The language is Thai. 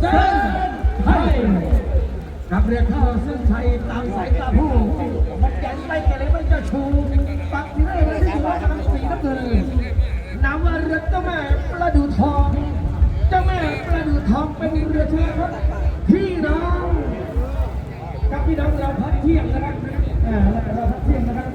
เส้นไทยกับเรือเข้าเส้นชัยตามสายตาผู้มันก่นไม่เกเไม่นจะชูปักที่ไม่ได้ที่ว่ากำลังสีน้ำเงินนาว่าเรือเจ้าแม่ประดูทองเจ้าแม่ประดูทองเป็นเรือเชือครับพี่น้องกับพี่น้องเราพักเที่ยงนะครับเเราพักเที่ยงนะครับ